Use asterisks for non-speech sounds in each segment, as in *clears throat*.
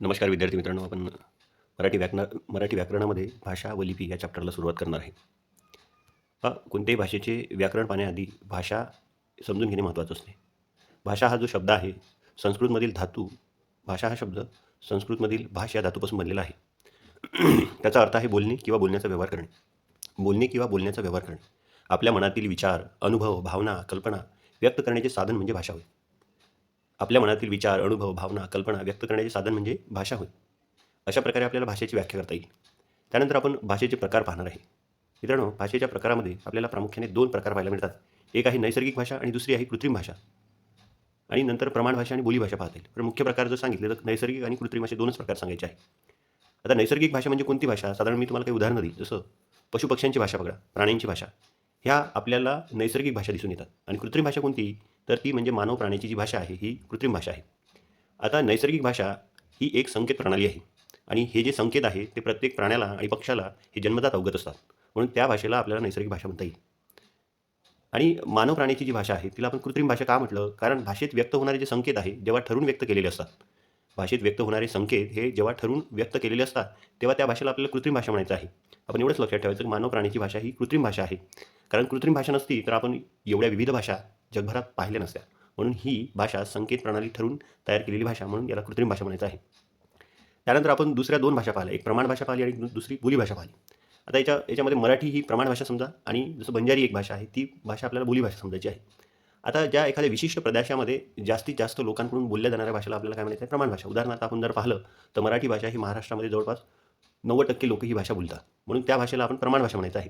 नमस्कार विद्यार्थी मित्रांनो आपण मराठी व्याकरण मराठी व्याकरणामध्ये भाषा व लिपी या चॅप्टरला सुरुवात करणार आहे. कोणत्याही भाषेचे व्याकरण पाहण्याआधी भाषा समजून घेणे महत्त्वाचं असते. भाषा हा जो शब्द आहे संस्कृतमधील धातू भाषा हा शब्द संस्कृतमधील भाष या धातूपासून बनलेला आहे. *clears throat* त्याचा अर्थ आहे बोलणे किंवा बोलण्याचा व्यवहार करणे. बोलणे किंवा बोलण्याचा व्यवहार करणे. आपल्या मनातील विचार अनुभव भावना कल्पना व्यक्त करण्याचे साधन म्हणजे भाषा होय. आपल्या मनातील विचार अनुभव भावना कल्पना व्यक्त करण्याचे साधन म्हणजे भाषा होय. अशा प्रकारे आपल्याला भाषेची व्याख्या करता येईल. त्यानंतर आपण भाषेचे प्रकार पाहणार आहे. मित्रांनो भाषेच्या प्रकारामध्ये आपल्याला प्रामुख्याने दोन प्रकार पाहायला मिळतात. एक आहे नैसर्गिक भाषा आणि दुसरी आहे कृत्रिम भाषा. आणि नंतर प्रमाण भाषा आणि बोलीभाषा पाहता येईल. पण मुख्य प्रकार जर सांगितले तर नैसर्गिक आणि कृत्रिम असे दोनच प्रकार सांगायचे आहे. आता नैसर्गिक भाषा म्हणजे कोणती भाषा? साधारण मी तुम्हाला काही उदाहरणं देईल जसं पशुपक्ष्यांची भाषा बघा प्राण्यांची भाषा. ह्या आपल्याला नैसर्गिक भाषा दिसून येतात. आणि कृत्रिम भाषा कोणती? तर ती म्हणजे मानव प्राण्याची जी भाषा आहे ही कृत्रिम भाषा आहे. आता नैसर्गिक भाषा ही एक संकेत प्रणाली आहे आणि हे जे संकेत आहे ते प्रत्येक प्राण्याला आणि पक्षाला हे जन्मदात अवगत असतात. म्हणून त्या भाषेला आपल्याला नैसर्गिक भाषा म्हणता येईल. आणि मानव प्राण्याची जी भाषा आहे तिला आपण कृत्रिम भाषा का म्हटलं? कारण भाषेत व्यक्त होणारे जे संकेत आहे जेव्हा ठरून व्यक्त केलेले असतात. भाषेत व्यक्त होणारे संकेत हे जेव्हा ठरून व्यक्त केलेले असतात तेव्हा त्या भाषेला आपल्याला कृत्रिम भाषा म्हणायचं आहे. आपण एवढंच लक्षात ठेवायचं की मानव प्राण्याची भाषा ही कृत्रिम भाषा आहे. कारण कृत्रिम भाषा नसती तर आपण एवढ्या विविध भाषा जगभरात पाहिल्या नसत्या. म्हणून ही भाषा संकेत प्रणाली ठरून तयार केलेली भाषा म्हणून याला कृत्रिम भाषा म्हणायचं आहे. त्यानंतर आपण दुसऱ्या दोन भाषा पाहिल्या. एक प्रमाण भाषा पाहिली आणि दुसरी बोली भाषा पाहिली. आता याच्या याच्यामध्ये मराठी ही प्रमाण भाषा समजा आणि जसं बंजारी एक भाषा आहे ती भाषा आपल्याला बोली भाषा समजायची आहे. आता ज्या एखाद्या विशिष्ट प्रदेशामध्ये जास्तीत जास्त लोकांकडून बोलल्या जाणाऱ्या भाषेला आपल्याला काय म्हणायचं आहे? प्रमाण भाषा. उदाहरणार्थ आपण जर पाहिलं तर मराठी भाषा ही महाराष्ट्रामध्ये जवळपास नव्वद टक्के लोक ही भाषा बोलतात. म्हणून त्या भाषेला आपण प्रमाण भाषा म्हणायचं आहे.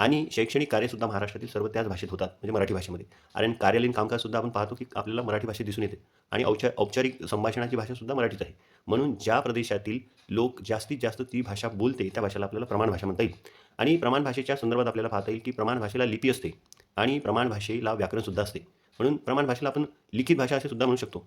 आणि शैक्षणिक कार्यसुद्धा महाराष्ट्रातील सर्व त्याच भाषेत होतात म्हणजे मराठी भाषेमध्ये. आणि कार्यालयीन कामकाजसुद्धा आपण पाहतो की आपल्याला मराठी भाषेत दिसून येते आणि औचा औपचारिक संभाषणाची भाषासुद्धा मराठीच आहे. म्हणून ज्या प्रदेशातील लोक जास्तीत जास्त ती भाषा बोलते त्या भाषेला आपल्याला प्रमाण भाषा म्हणता येईल. आणि प्रमाण भाषेच्या संदर्भात आपल्याला पाहता येईल की प्रमाण भाषेला लिपी असते आणि प्रमाण भाषेला व्याकरणसुद्धा असते. म्हणून प्रमाण भाषेला आपण लिखित भाषा असे सुद्धा म्हणू शकतो.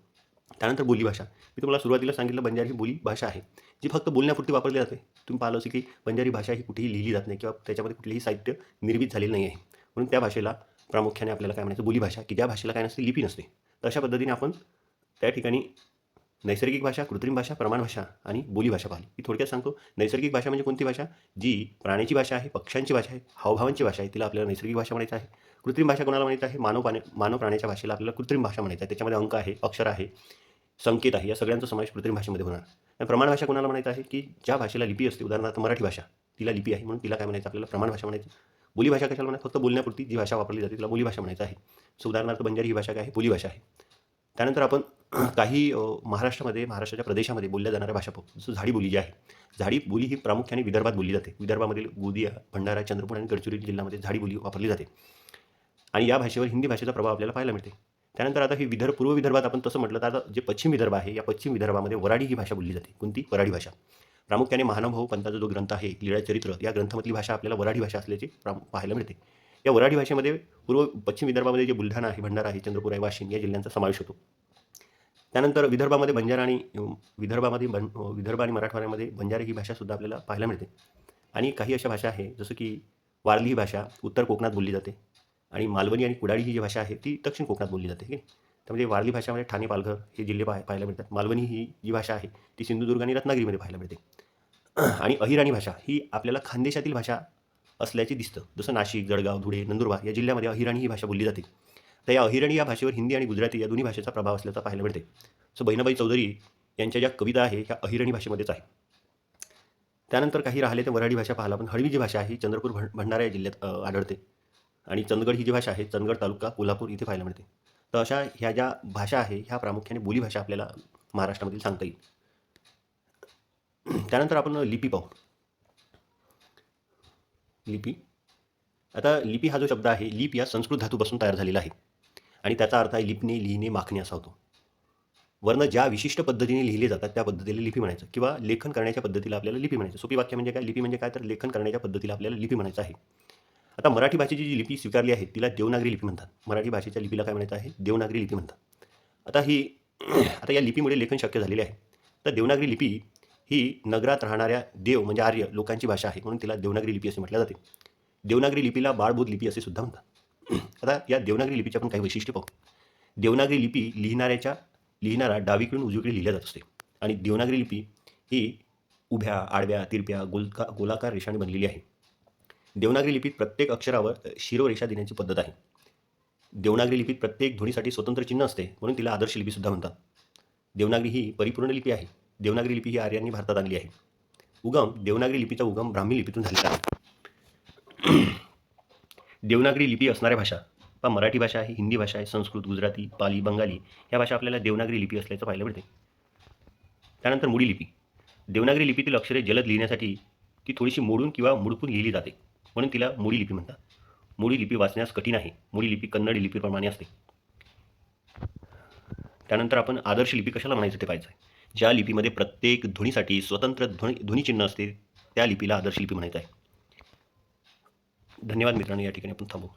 त्यानंतर बोलीभाषा मी तुम्हाला सुरुवातीला सांगितलं बंजारी ही बोली भाषा आहे जी फक्त बोलण्यापुरती वापरली जाते. तुम्ही पाहिलं असेल की बंजारी भाषा ही कुठेही लिहिली जात नाही किंवा त्याच्यामध्ये कुठलेही साहित्य निर्मित झालेलं नाही आहे. म्हणून त्या भाषेला प्रामुख्याने आपल्याला काय म्हणायचं? बोलीभाषा की ज्या भाषेला काय नसते लिपी नसते. तर अशा पद्धतीने आपण त्या ठिकाणी नैसर्गिक भाषा कृत्रिम भाषा प्रमाण भाषा आणि बोलीभाषा पाहिली. मी थोडक्यात सांगतो नैसर्गिक भाषा म्हणजे कोणती भाषा? जी प्राण्याची भाषा आहे पक्ष्यांची भाषा आहे हावभावांची भाषा आहे तिला आपल्याला नैसर्गिक भाषा म्हणायचं आहे. कृत्रिम भाषा कोणाला म्हणायचं आहे? मानव पाण्या मानव प्राण्याच्या भाषेला आपल्याला कृत्रिम भाषा म्हणायचं आहे. त्याच्यामध्ये अंक आहे अक्षर आहे. संकेत आहे. या सगळ्यांचा समावेश कृत्रिम भाषेमध्ये होणार. आणि प्रमाण भाषा कोणाला म्हणायचं आहे? की ज्या भाषेला लिपी असते उदाहरणार्थ मराठी भाषा तिला लिपी आहे म्हणून तिला काय म्हणायचं? आपल्याला प्रमाण भाषा म्हणायचं. बोली भाषा कशाला म्हणायचं? फक्त बोलण्यापुरती जी भाषा वापरली जाते तिला बोली भाषा म्हणायचं आहे. सो उदाहरणार्थ बंजारी ही भाषा काय आहे? बोली भाषा आहे. त्यानंतर आपण *clears throat* काही महाराष्ट्रामध्ये महाराष्ट्राच्या प्रदेशामध्ये बोलल्या जाणाऱ्या भाषा पाहू जसं झाडी बोली जी आहे. झाडी बोली ही प्रामुख्याने विदर्भात बोलली जाते. विदर्भामधील गोदिया भंडारा चंद्रपूर आणि गडचिरोली जिल्ह्यामध्ये झाडी बोली वापरली जाते. आणि या भाषेवर हिंदी भाषेचा प्रभाव आपल्याला पाहायला मिळते. त्यानंतर आता ही विदर्भ पूर्व विदर्भात आपण तसं म्हटलं तर आता जे पश्चिम विदर्भ आहे या पश्चिम विदर्भामध्ये वराडी ही भाषा बोलली जाते. कोणती? वराडी भाषा. प्रामुख्याने महानुभाव पंथाचा जो ग्रंथ आहे लीळा चरित्र या ग्रंथामधली भाषा आपल्याला वराडी भाषा असल्याचे प्राम पाहायला मिळते. या वराडी भाषेमध्ये पूर्व पश्चिम विदर्भामध्ये जे बुलढाणा आहे भंडारा आहे चंद्रपूर आहे वाशिम या जिल्ह्यांचा समावेश होतो. त्यानंतर विदर्भामध्ये बंजारा आणि विदर्भामध्ये बन विदर्भ आणि मराठवाड्यामध्ये बंजारी ही भाषासुद्धा आपल्याला पाहायला मिळते. आणि काही अशा भाषा आहे जसं की वारली ही भाषा उत्तर कोकणात बोलली जाते. आणि मालवणी आणि कुडाळी ही जी भाषा आहे ती दक्षिण कोकणात बोलली जाते की त्यामध्ये वारली भाषामध्ये ठाणे पालघर हे जिल्हे पाह पाहायला मिळतात. मालवणी ही जी भाषा आहे ती सिंधुदुर्ग आणि रत्नागिरीमध्ये पाहायला मिळते. *clears throat* आणि अहिराणी भाषा ही आपल्याला खानदेशातील भाषा असल्याचे दिसतं. जसं नाशिक जळगाव धुळे नंदुरबार या जिल्ह्यामध्ये अहिराणी ही भाषा बोलली जाते. तर या अहिराणी या भाषेवर हिंदी आणि गुजराती या दोन्ही भाषेचा प्रभाव असल्याचा पाहायला मिळते. सो बहिणाबाई चौधरी यांच्या ज्या कविता आहे ह्या अहिराणी भाषेमध्येच आहे. त्यानंतर काही राहिले तर वराडी भाषा पाहिला पण हळवी जी भाषा आहे ही चंद्रपूर भंडारा या जिल्ह्यात आढळते. आणि चंदगड ही जी भाषा आहे चंदगड तालुका कोल्हापूर इथे पाहायला मिळते. तर अशा ह्या ज्या भाषा आहे ह्या प्रामुख्याने बोलीभाषा आपल्याला महाराष्ट्रामधील सांगता येईल. त्यानंतर आपण लिपी पाहू. लिपी. आता लिपी हा जो शब्द आहे लिप या संस्कृत धातूपासून तयार झालेला आहे. आणि त्याचा अर्थ आहे लिपणे लिहिणे माखणे असा होतो. वर्ण ज्या विशिष्ट पद्धतीने लिहिले जातात त्या पद्धतीला लिपी म्हणायचं. किंवा लेखन करण्याच्या पद्धतीला आपल्याला लिपी म्हणायचं. सोपी वाक्य म्हणजे काय? लिपी म्हणजे काय? तर लेखन करण्याच्या पद्धतीला आपल्याला लिपी म्हणायचं आहे. आता मराठी भाषेची जी लिपी स्वीकारली आहे तिला देवनागरी लिपी म्हणतात. मराठी भाषेच्या लिपीला काय म्हणायचं आहे? देवनागरी लिपी म्हणतात. आता ही आता या लिपीमुळे लेखन शक्य झालेले आहे. तर देवनागरी लिपी ही नगरात राहणाऱ्या देव म्हणजे आर्य लोकांची भाषा आहे म्हणून तिला देवनागरी लिपी असे म्हटलं जाते. देवनागरी लिपीला बाळबोध लिपी असे सुद्धा म्हणतात. आता या देवनागरी लिपीचे आपण काही वैशिष्ट्य पाहू. देवनागरी लिपी लिहिणाऱ्याच्या लिहिणारा डावीकडून उजवीकडे लिहिल्या जात असते. आणि देवनागरी लिपी ही उभ्या आडव्या तिरप्या गोलका गोलाकार रेषाने बनलेली आहे. देवनागरी लिपीत प्रत्येक अक्षरावर शिरोरेषा देण्याची पद्धत आहे. देवनागरी लिपीत प्रत्येक ध्वनीसाठी स्वतंत्र चिन्ह असते म्हणून तिला आदर्श लिपीसुद्धा म्हणतात. देवनागरी ही परिपूर्ण लिपी आहे. देवनागरी लिपी ही आर्यांनी भारतात आणली आहे. उगम देवनागरी लिपीचा उगम ब्राह्मी लिपीतून झालेला आहे. *clears throat* देवनागरी लिपी असणाऱ्या भाषा पहा मराठी भाषा आहे हिंदी भाषा आहे संस्कृत गुजराती पाली बंगाली ह्या भाषा आपल्याला देवनागरी लिपी असल्याचं पाहायला मिळते. त्यानंतर मुडी लिपी. देवनागरी लिपीतील अक्षरे जलद लिहिण्यासाठी ती थोडीशी मोडून किंवा मुडपून लिहिली जाते. म्हणून तिला मुडी लिपी म्हणतात. मुडी लिपी वाचण्यास कठीण आहे. मुडी लिपी कन्नड लिपीप्रमाणे असते. त्यानंतर आपण आदर्श लिपी कशाला म्हणायचं ते पाहायचं आहे ज्या लिपीमध्ये प्रत्येक ध्वनीसाठी स्वतंत्र ध्वनी ध्वनीचिन्ह असते त्या लिपीला आदर्श लिपी म्हणायचं आहे. धन्यवाद मित्रांनो या ठिकाणी आपण थांबू.